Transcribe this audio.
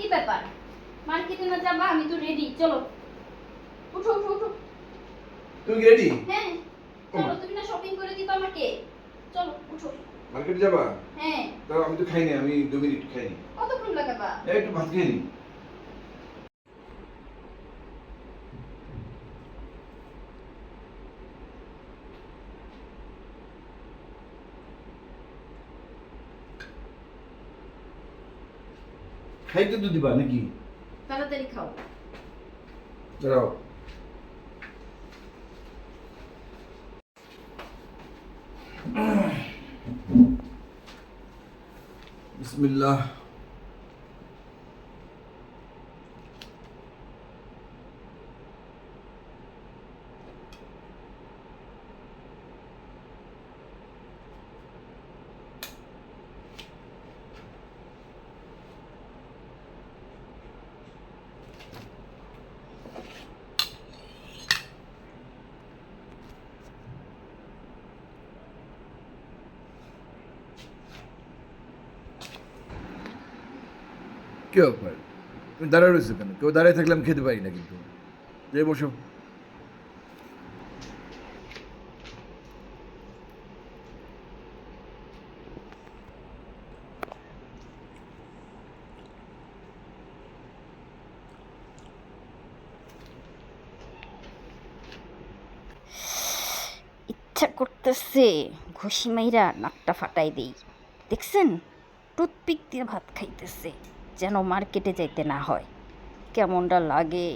ব্যাপার? মার্কেটে না যাবা? আমি তো রেডি চলো। উঠো উঠো উঠো। তুমি কি রেডি হ্যাঁ। চলো তুমি না শপিং করে দিবা আমাকে। চলো উঠো। মার্কেটে যাবা? হ্যাঁ। তাও আমি তো খাইনি আমি দু মিনিট খাইনি। কতক্ষণ লাগাবা? এই একটু ভাত খেয়ে নি খাইতে তো দিবা নাকি? তাড়াতাড়ি খাও। দাঁড়াও। বিসমিল্লাহ। কি ব্যাপার তুমি দাঁড়ায় রয়েছো কেন কেউ দাঁড়ায় থাকলে আমি খেতে পারি না কিন্তু। যে বসো। ইচ্ছা করতেছে ঘুষি মাইরা নাকটা ফাটাই দেই। দেখছেন? টুথপিক দিয়ে ভাত খাইতেছে। যেন মার্কেটে যেতে না হয়। কেমনটা লাগে?